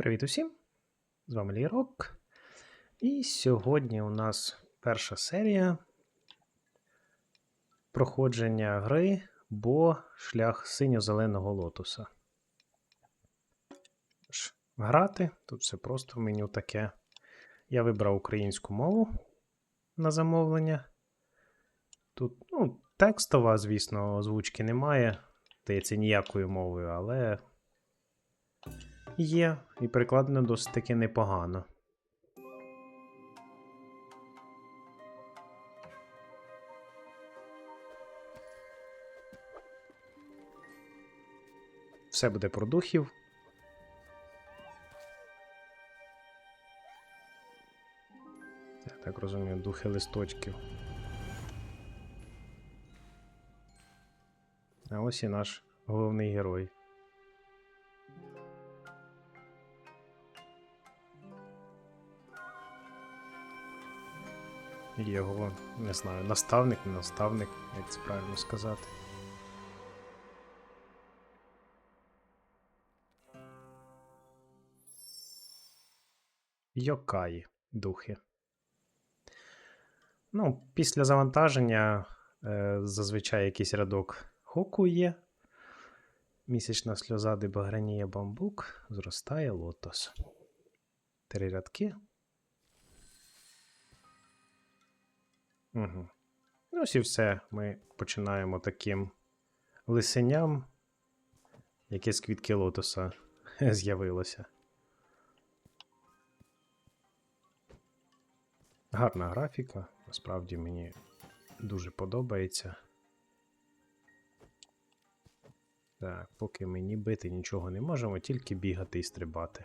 Привіт усім! З вами Лірок. І сьогодні у нас перша серія проходження гри Бо шлях синьо-зеленого лотоса. Ж, Грати. Тут все просто в меню таке. Я вибрав українську мову на замовлення. Тут, ну, текстова, звісно, озвучки немає. Здається, ніякою мовою, але Є, і перекладено досить таки непогано. Все буде про духів. Я так розумію, духи листочків. А ось і наш головний герой. Його, не знаю, наставник, не наставник, як це правильно сказати. Йокаї духи. Ну, після завантаження е, зазвичай якийсь рядок хоку є. Місячна сльоза дебаграніє бамбук, зростає лотос. Три рядки. Угу. Ось і все. Ми починаємо таким лисеням, яке з квітки лотоса з'явилося. Гарна графіка, насправді мені дуже подобається. Так, поки мені бити нічого не можемо, тільки бігати і стрибати.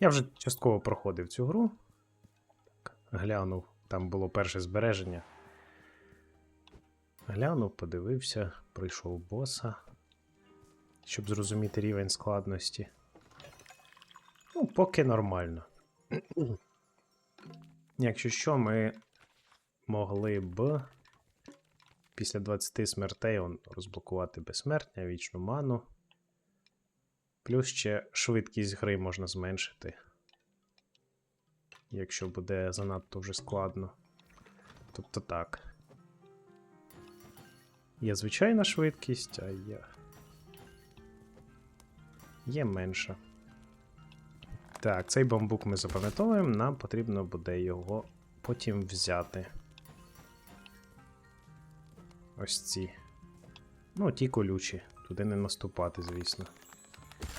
Я вже частково проходив цю гру. Так, глянув там було перше збереження. Глянув, подивився, пройшов боса, щоб зрозуміти рівень складності. Ну, поки нормально. Якщо що, ми могли б після 20 смертей он, розблокувати безсмертня, вічну ману. Плюс ще швидкість гри можна зменшити якщо буде занадто вже складно. Тобто так. Є звичайна швидкість, а є. Є менша. Так, цей бамбук ми запам'ятовуємо, нам потрібно буде його потім взяти. Ось ці. Ну, ті колючі. Туди не наступати, звісно.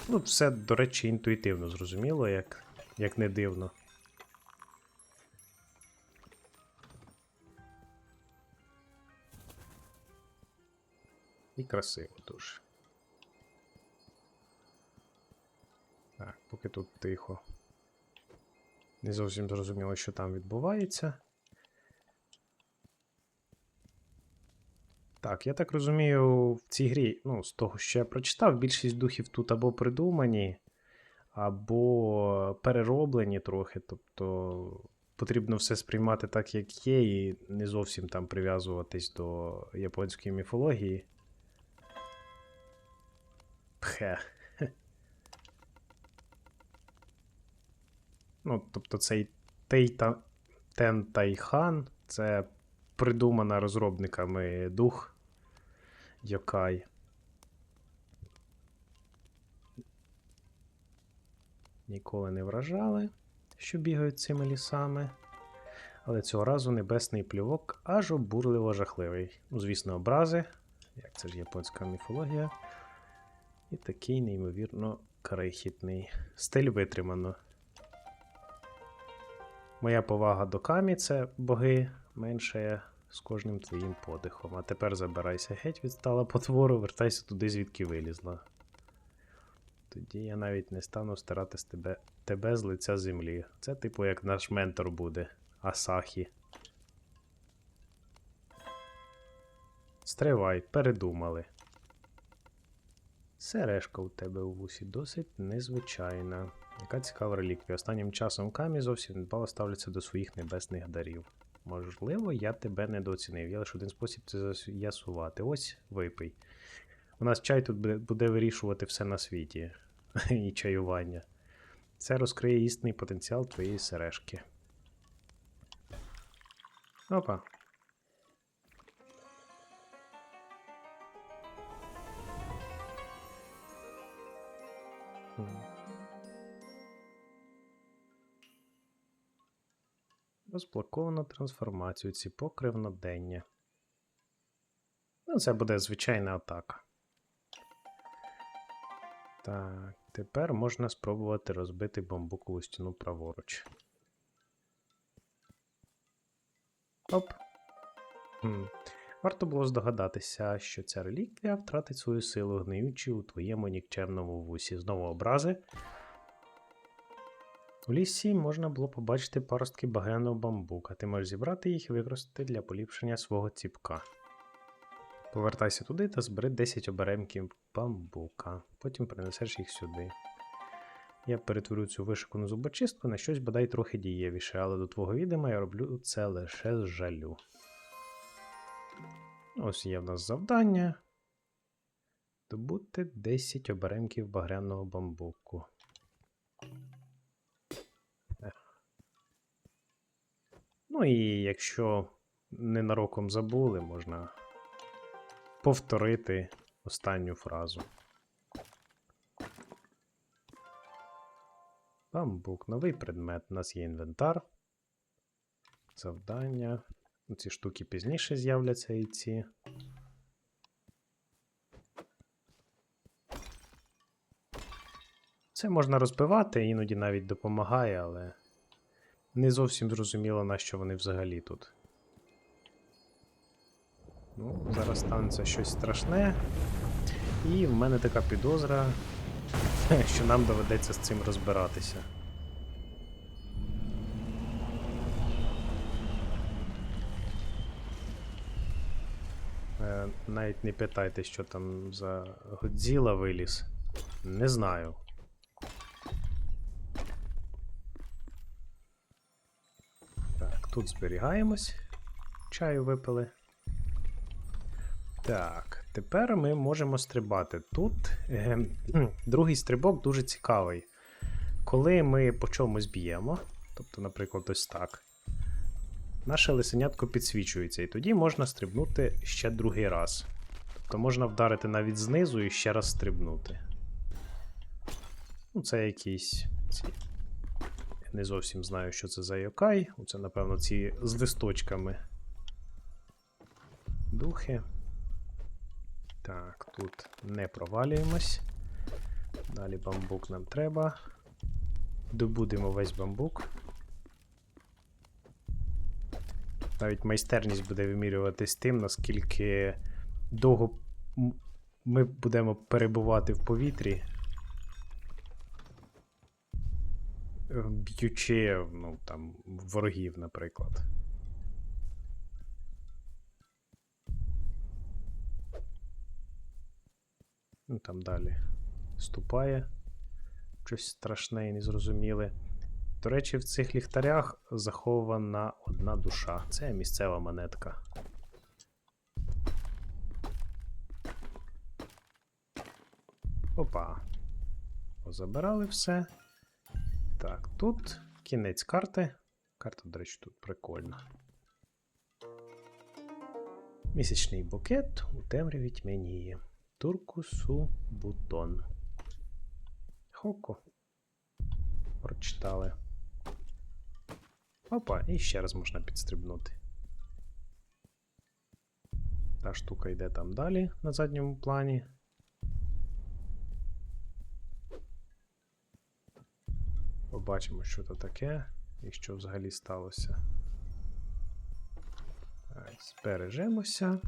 Ну, все, до речі, інтуїтивно зрозуміло, як, як не дивно. І красиво дуже. Так, поки тут тихо. Не зовсім зрозуміло, що там відбувається. Так, я так розумію, в цій грі, ну, з того, що я прочитав, більшість духів тут або придумані, або перероблені трохи. Тобто потрібно все сприймати так, як є, і не зовсім там прив'язуватись до японської міфології. Пхе. Ну, тобто цей Тейта Тентайхан це придумана розробниками дух Йокай. Ніколи не вражали, що бігають цими лісами. Але цього разу небесний плювок аж обурливо жахливий. Ну, звісно, образи, як це ж японська міфологія. І такий, неймовірно, крихітний. Стиль витримано. Моя повага до камі це боги меншає з кожним твоїм подихом. А тепер забирайся геть, відстала потвору, вертайся туди, звідки вилізла. Тоді я навіть не стану стирати з тебе тебе з лиця землі. Це, типу, як наш ментор буде, Асахі. Стривай, передумали. Сережка у тебе у вусі досить незвичайна. Яка цікава реліквія. Останнім часом камі зовсім недбало ставляться до своїх небесних дарів. Можливо, я тебе недооцінив. Є лише один спосіб це з'ясувати. Ось випий. У нас чай тут буде вирішувати все на світі. і чаювання. Це розкриє істинний потенціал твоєї сережки. Опа. Розблоковано трансформацію, ціпок рівнодення. Ну, це буде звичайна атака. Так, тепер можна спробувати розбити бамбукову стіну праворуч. Оп. Хм. Варто було здогадатися, що ця реліквія втратить свою силу, гниючи у твоєму нікчемному вусі. Знову образи. У лісі можна було побачити паростки багряного бамбука. Ти можеш зібрати їх і використати для поліпшення свого ціпка. Повертайся туди та збери 10 оберемків бамбука. Потім принесеш їх сюди. Я перетворю цю вишикану зубочистку на щось бодай трохи дієвіше, але до твого відома я роблю це лише з жалю. Ось є в нас завдання. Добути 10 оберемків багряного бамбуку. Ну і якщо ненароком забули, можна повторити останню фразу. Бамбук, новий предмет. У нас є інвентар. Завдання. Ну, Ці штуки пізніше з'являться і ці. Це можна розбивати, іноді навіть допомагає, але не зовсім зрозуміло, на що вони взагалі тут. Ну, зараз станеться щось страшне. І в мене така підозра, що нам доведеться з цим розбиратися. Е, Навіть не питайте, що там за Годзіла виліз. Не знаю. Тут зберігаємось. Чаю випили. Так, тепер ми можемо стрибати. Тут е, другий стрибок дуже цікавий. Коли ми по чомусь б'ємо, тобто, наприклад, ось так, наше лисенятко підсвічується, і тоді можна стрибнути ще другий раз. Тобто можна вдарити навіть знизу і ще раз стрибнути. Ну, це якісь. Не зовсім знаю, що це за йокай. Це, напевно, ці з листочками. Духи. Так, тут не провалюємось. Далі бамбук нам треба. Добудемо весь бамбук. Навіть майстерність буде вимірюватись тим, наскільки довго ми будемо перебувати в повітрі. е, Б'ючи, ну, там, ворогів, наприклад. Ну, там далі ступає. Щось страшне і незрозуміле. До речі, в цих ліхтарях захована одна душа. Це місцева монетка. Опа. Позабирали все. Так, тут кінець карти. Карта, до речі, тут прикольна. Місячний букет у темряві тьмяніє. Туркусу бутон. Хоку. Прочитали. Опа, і ще раз можна підстрибнути. Та штука йде там далі на задньому плані. Побачимо, що це таке і що взагалі сталося. Так, Збережемося.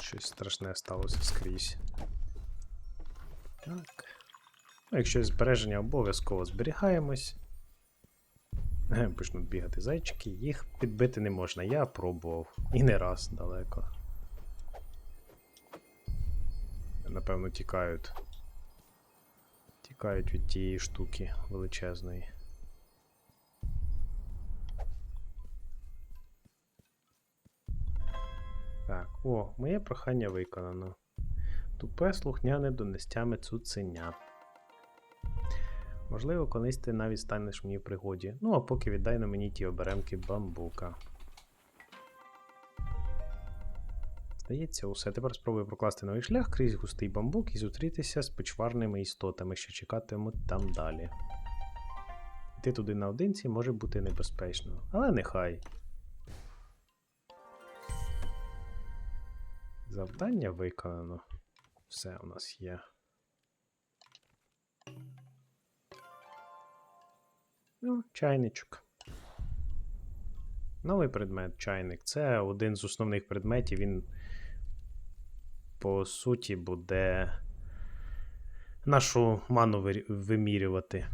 Щось страшне сталося скрізь. Так. Ну, якщо збереження обов'язково зберігаємось. почнуть бігати зайчики, їх підбити не можна. Я пробував. І не раз далеко. Напевно, тікають. Тікають від тієї штуки величезної. Так, о, моє прохання виконано. Тупе слухняне донестями цуценя. Можливо, колись ти навіть станеш мені в пригоді. Ну, а поки віддай на мені ті оберемки бамбука. Здається, усе. Тепер спробую прокласти новий шлях крізь густий бамбук і зустрітися з печварними істотами, що чекатимуть там далі. Йти туди наодинці може бути небезпечно, але нехай. Завдання виконано. Все у нас є. Ну, чайничок. Новий предмет чайник. Це один з основних предметів. Він по суті буде нашу ману вимірювати.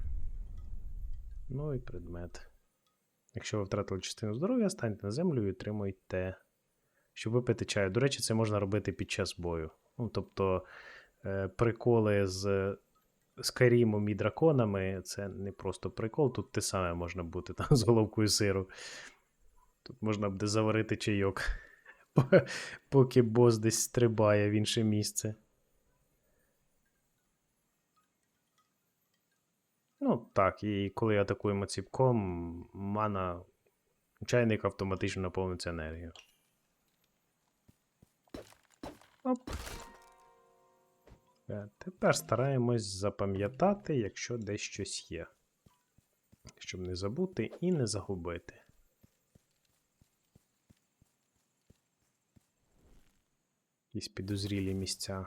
Новий предмет. Якщо ви втратили частину здоров'я, станьте на землю і отримуйте. Щоб випити чаю. До речі, це можна робити під час бою. Ну, тобто, е, приколи з Скайрімом і драконами це не просто прикол, тут те саме можна бути там з головкою сиру. Тут можна буде заварити чайок, поки бос десь стрибає в інше місце. Ну, так, і коли атакуємо ціпком, мана чайник автоматично наповниться енергією. Оп. Е, Тепер стараємось запам'ятати, якщо десь щось є. Щоб не забути і не загубити. Якісь підозрілі місця.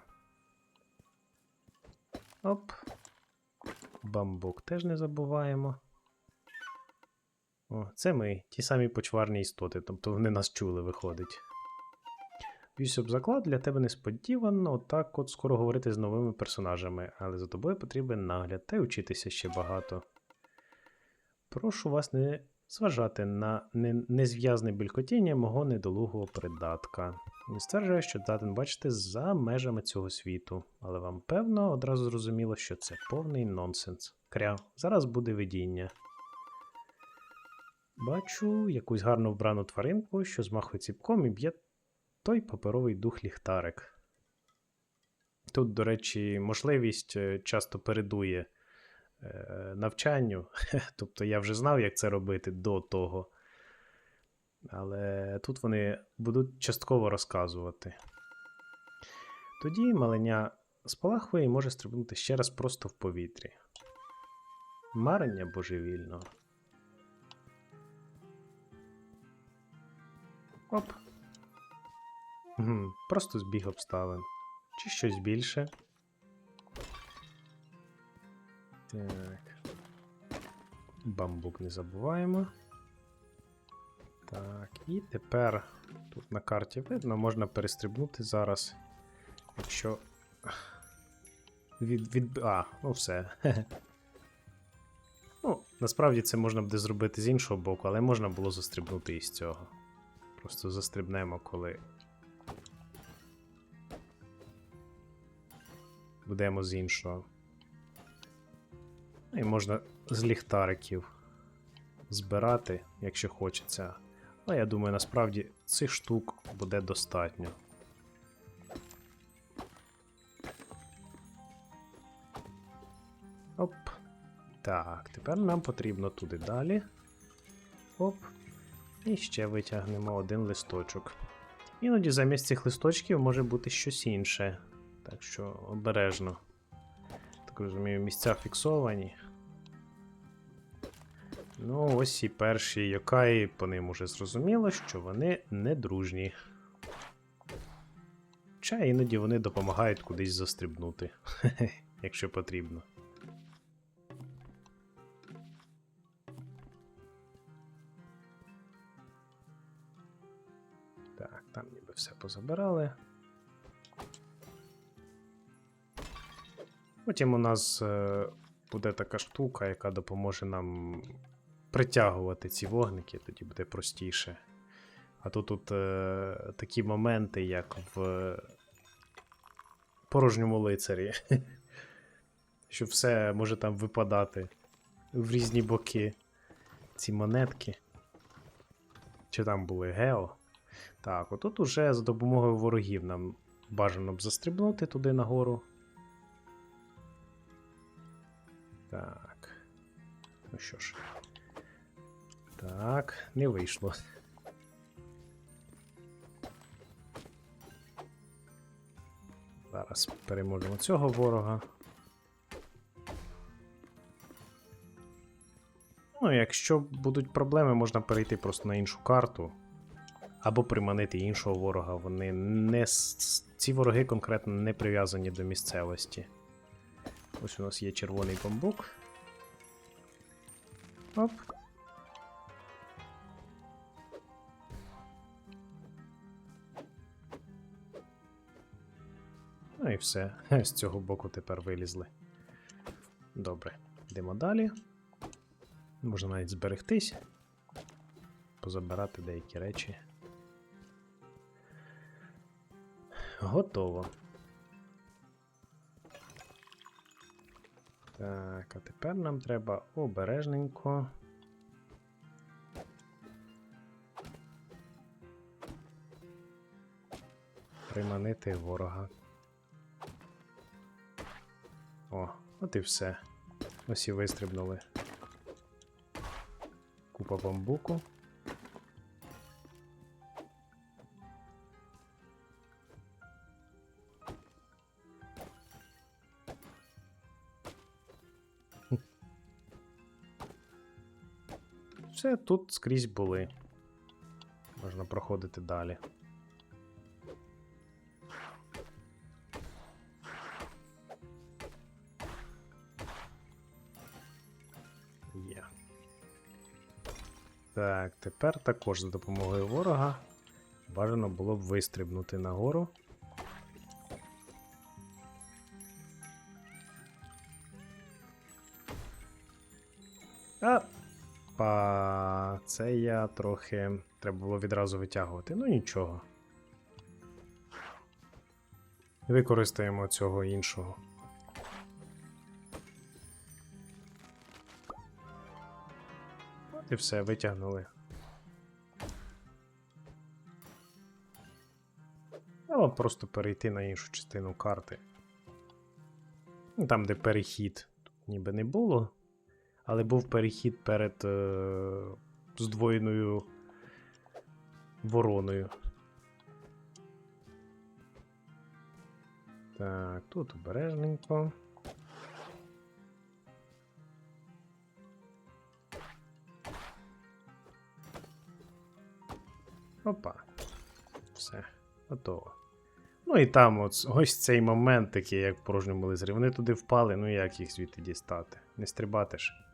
Оп. Бамбук теж не забуваємо. О, це ми, ті самі почварні істоти, тобто вони нас чули, виходить. Б'юсь заклад для тебе несподівано, отак от скоро говорити з новими персонажами, але за тобою потрібен нагляд та й вчитися ще багато. Прошу вас не зважати на незв'язне бількотіння мого недолугого придатка. Він стверджує, що здатен бачити за межами цього світу, але вам певно одразу зрозуміло, що це повний нонсенс. Кря, зараз буде видіння. Бачу якусь гарно вбрану тваринку, що змахує ціпком і б'є той паперовий дух ліхтарик. Тут, до речі, можливість е, часто передує е, навчанню. Тобто я вже знав, як це робити до того. Але тут вони будуть частково розказувати. Тоді маленя спалахує і може стрибнути ще раз просто в повітрі. Марення божевільного. Оп. Просто збіг обставин. Чи щось більше. Так. Бамбук не забуваємо. Так, і тепер тут на карті видно, можна перестрибнути зараз. Якщо. Від, від... А, ну все. Ну, насправді це можна буде зробити з іншого боку, але можна було застрибнути і з цього. Просто застрибнемо, коли будемо з іншого. І можна з ліхтариків збирати, якщо хочеться. Але я думаю, насправді цих штук буде достатньо. Оп. Так, тепер нам потрібно туди далі. Оп. І ще витягнемо один листочок. Іноді замість цих листочків може бути щось інше. Так що обережно. Так розумію, місця фіксовані. Ну, ось і перші Йокаї, по ним уже зрозуміло, що вони не дружні. Хоча іноді вони допомагають кудись застрибнути, якщо потрібно. Так, там ніби все позабирали. Потім у нас е, буде така штука, яка допоможе нам притягувати ці вогники, тоді буде простіше. А то тут е, такі моменти, як в порожньому лицарі. Що все може там випадати в різні боки ці монетки. Чи там були Гео? Так, отут уже за допомогою ворогів нам бажано б застрибнути туди нагору. Так. Ну що ж. Так, не вийшло. Зараз переможемо цього ворога. Ну, якщо будуть проблеми, можна перейти просто на іншу карту. Або приманити іншого ворога. Вони не. Ці вороги конкретно не прив'язані до місцевості. Ось у нас є червоний бамбук. Оп. Ну і все. З цього боку тепер вилізли. Добре, йдемо далі. Можна навіть зберегтись. Позабирати деякі речі. Готово. Так, а тепер нам треба обережненько. Приманити ворога. О, от і все. Ось і вистрибнули. Купа бамбуку. Все тут скрізь були. Можна проходити далі. Є. Так, тепер також за допомогою ворога бажано було б вистрибнути нагору. А, па, це я трохи. Треба було відразу витягувати. Ну нічого. Використаємо цього іншого. От і все, витягнули. Або просто перейти на іншу частину карти. Там, де перехід тут ніби не було, але був перехід перед е- здвоєною вороною. Так, тут обережненько. Опа. Все, готово. Ну і там от, ось цей момент такий, як в порожньому лизері. Вони туди впали, ну як їх звідти дістати? Не стрибати ж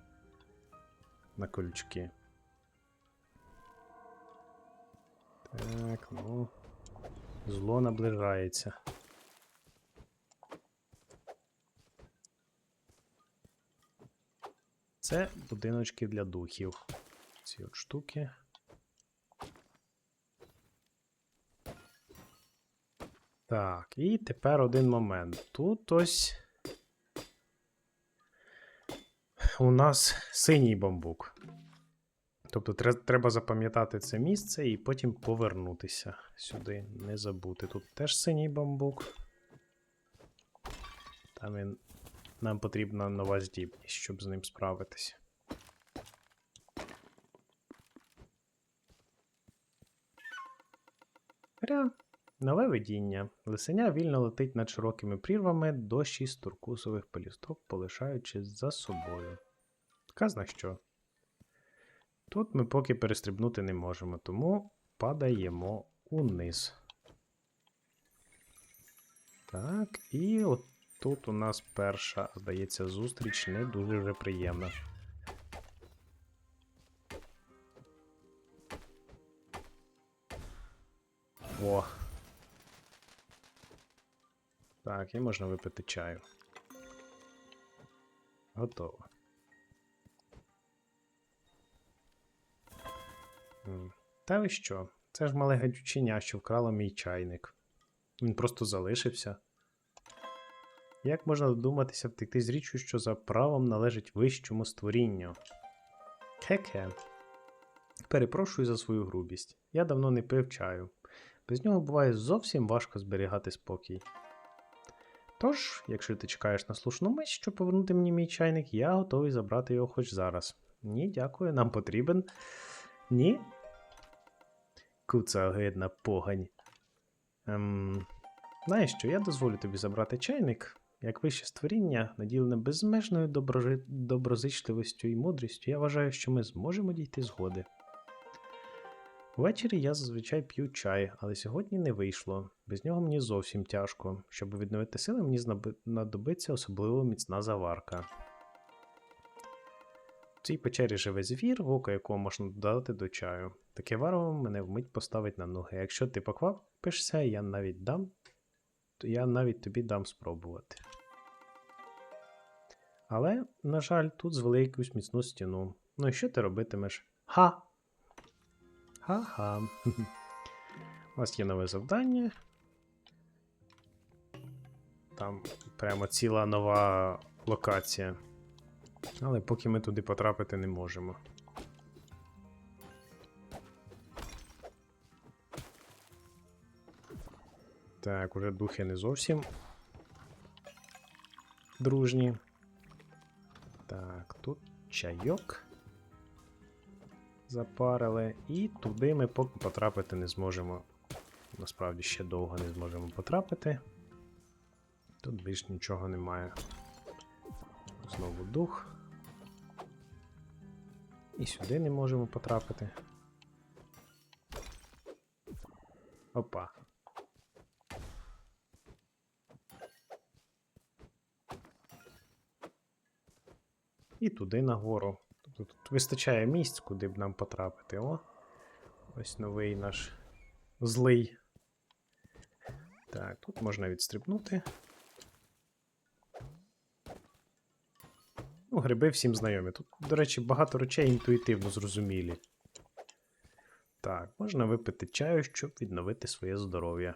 на колючки. Так, ну. Зло наближається. Це будиночки для духів. Ці от штуки. Так, і тепер один момент. Тут ось у нас синій бамбук. Тобто треба запам'ятати це місце і потім повернутися сюди. Не забути. Тут теж синій бамбук. Там він... нам потрібна нова здібність, щоб з ним справитися. Ря. Нове видіння. Лисеня вільно летить над широкими прірвами до шість туркусових пелюсток, полишаючи за собою. Казна що. Тут ми поки перестрибнути не можемо, тому падаємо униз. Так, і от тут у нас перша, здається, зустріч не дуже вже приємна. О. Так, і можна випити чаю. Готово. Та ви що? Це ж мале гадючиня, що вкрало мій чайник. Він просто залишився. Як можна додуматися втекти з річчю, що за правом належить вищому створінню? Хе-хе. Перепрошую за свою грубість. Я давно не пив чаю. Без нього буває зовсім важко зберігати спокій. Тож, якщо ти чекаєш на слушну мить, щоб повернути мені мій чайник, я готовий забрати його хоч зараз. Ні, дякую, нам потрібен. Ні. Куца огидна погань. Ем, знаєш що, я дозволю тобі забрати чайник. Як вище створіння, наділене безмежною доброжи... доброзичливістю і мудрістю, я вважаю, що ми зможемо дійти згоди. Ввечері я зазвичай п'ю чай, але сьогодні не вийшло. Без нього мені зовсім тяжко. Щоб відновити сили, мені знадобиться особливо міцна заварка. В цій печері живе звір, око якого можна додати до чаю. Таке варево мене вмить поставить на ноги. Якщо ти поквапишся, я навіть дам. то Я навіть тобі дам спробувати. Але, на жаль, тут звели якусь міцну стіну. Ну і що ти робитимеш? Ха! Ха-ха. У нас є нове завдання. Там прямо ціла нова локація. Але поки ми туди потрапити не можемо. Так, уже духи не зовсім дружні. Так, тут чайок запарили, і туди ми поки потрапити не зможемо. Насправді ще довго не зможемо потрапити. Тут більш нічого немає. Знову дух. І сюди не можемо потрапити. Опа. І туди нагору. Тут вистачає місць, куди б нам потрапити. О. Ось новий наш злий. Так, тут можна відстрибнути. Ну, гриби всім знайомі. Тут, до речі, багато речей інтуїтивно зрозумілі. Так, можна випити чаю, щоб відновити своє здоров'я.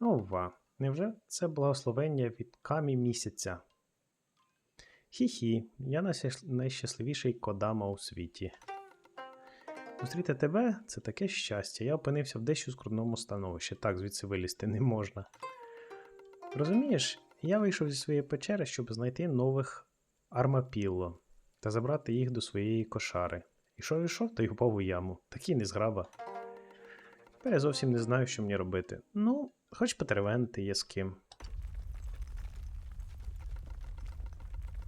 Ова, невже це благословення від камі місяця? Хі-хі, я найщасливіший кодама у світі. Зустріти тебе це таке щастя. Я опинився в дещо скрутному становищі. Так, звідси вилізти не можна. Розумієш, я вийшов зі своєї печери, щоб знайти нових армапілло та забрати їх до своєї кошари. Ішов ішов та й упав у яму. Такий незграба. Тепер я зовсім не знаю, що мені робити. Ну, хоч потеревенити є з ким.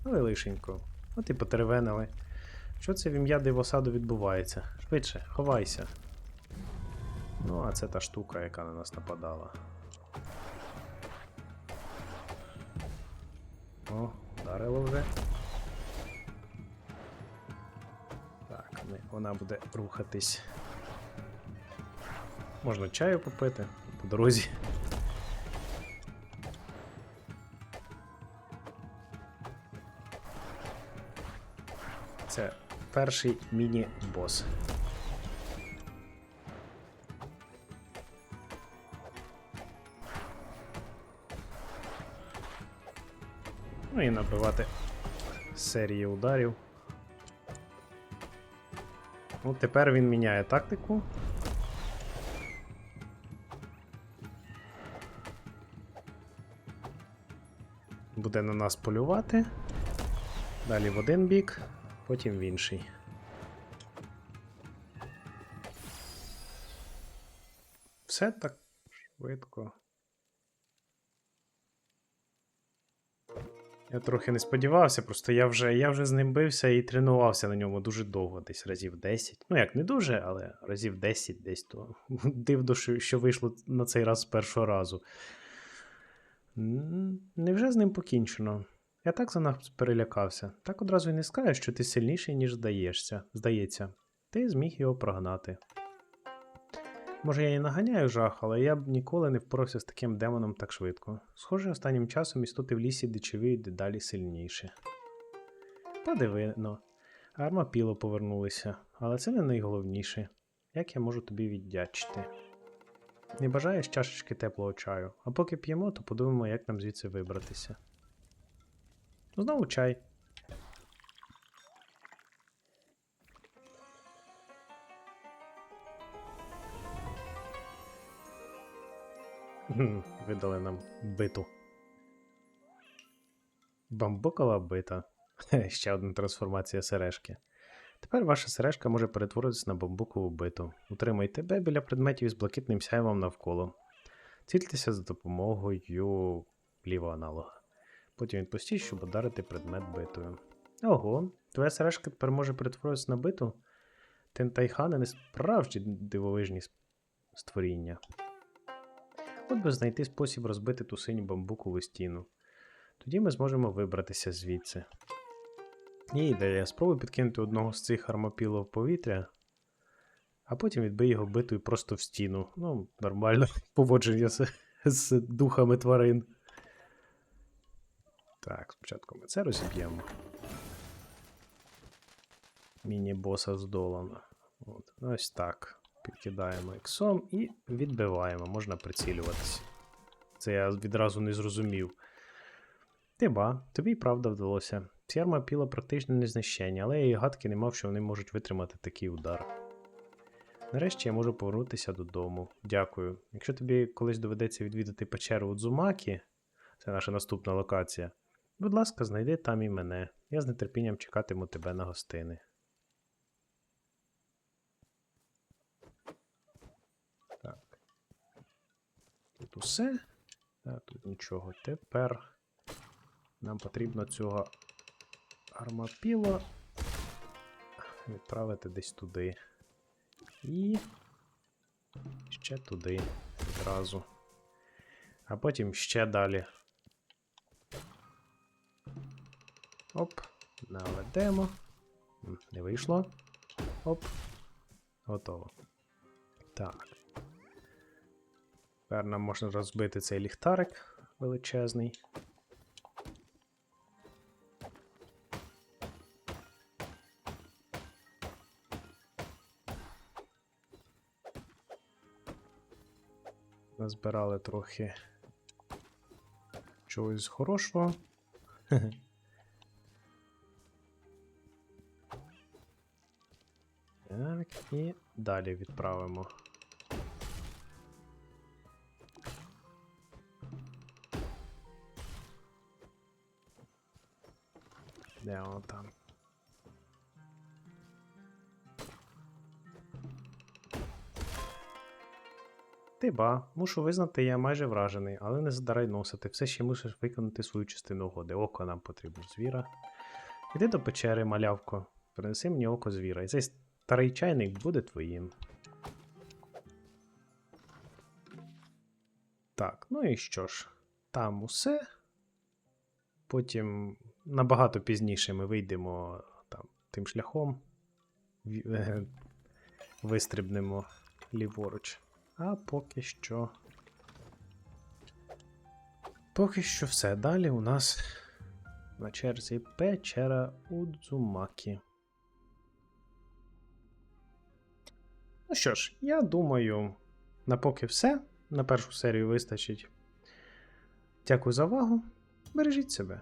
Але лишенько. От і потеревенили. Що це в ім'я дивосаду відбувається? Швидше, ховайся. Ну, а це та штука, яка на нас нападала. О, вдарило вже. Так, вона буде рухатись. Можна чаю попити по дорозі. Це перший міні-бос. Ну і набивати серії ударів. Ну, тепер він міняє тактику. Буде на нас полювати. Далі в один бік, потім в інший. Все так швидко. Я трохи не сподівався, просто я вже, я вже з ним бився і тренувався на ньому дуже довго, десь разів 10. Ну, як не дуже, але разів 10 десь то. Дивно, що, вийшло на цей раз з першого разу. Невже з ним покінчено? Я так за нас перелякався. Так одразу й не скажеш, що ти сильніший, ніж здаєшся. Здається. Ти зміг його прогнати. Може, я і наганяю жах, але я б ніколи не впорався з таким демоном так швидко. Схоже, останнім часом істоти в лісі дичавіють дедалі сильніше. Подивино. Армапіло повернулися, але це не найголовніше. Як я можу тобі віддячити? Не бажаєш чашечки теплого чаю, а поки п'ємо, то подумаємо, як нам звідси вибратися. Ну, знову чай. Видали нам биту. Бамбукова бита. Ще одна трансформація сережки. Тепер ваша сережка може перетворитися на бамбукову биту. Утримайте тебе біля предметів із блакитним сяйвом навколо. Цільтеся за допомогою лівого аналога. Потім відпустіть, щоб ударити предмет битою. Ого, твоя сережка тепер може перетворитися на биту? Тентайхани не справжні дивовижні створіння. От би знайти спосіб розбити ту синю бамбукову стіну. Тоді ми зможемо вибратися звідси. Є ідея, спробуй підкинути одного з цих армопілов в повітря, а потім відбий його битою просто в стіну. Ну, нормально поводження з, з духами тварин. Так, спочатку ми це розіб'ємо. Міні-боса здолано. От, ось так. Підкидаємо іксом і відбиваємо, можна прицілюватися. Це я відразу не зрозумів. Ти ба, тобі правда вдалося. Ці армапіла практично незнищення, але я і гадки не мав, що вони можуть витримати такий удар. Нарешті я можу повернутися додому. Дякую. Якщо тобі колись доведеться відвідати печеру Удзумакі, це наша наступна локація. Будь ласка, знайди там і мене. Я з нетерпінням чекатиму тебе на гостини. Так. Тут усе. А, тут нічого. Тепер нам потрібно цього армапіла відправити десь туди. І ще туди одразу. А потім ще далі. Оп, наведемо. Не вийшло. Оп. Готово. Так. Тепер нам можна розбити цей ліхтарик величезний. Назбирали трохи чогось хорошого. і далі відправимо. Де воно там? Ти ба, мушу визнати, я майже вражений, але не задарай носити, все ще мусиш виконати свою частину угоди. Око нам потрібно звіра. Іди до печери, малявко, принеси мені око звіра, і цей старий чайник буде твоїм. Так, ну і що ж, там усе. Потім набагато пізніше ми вийдемо там тим шляхом, е, вистрибнемо ліворуч. А поки що. Поки що все. Далі у нас на черзі печера Удзумакі. Ну що ж, я думаю, на поки все. На першу серію вистачить. Дякую за увагу. Бережіть себе.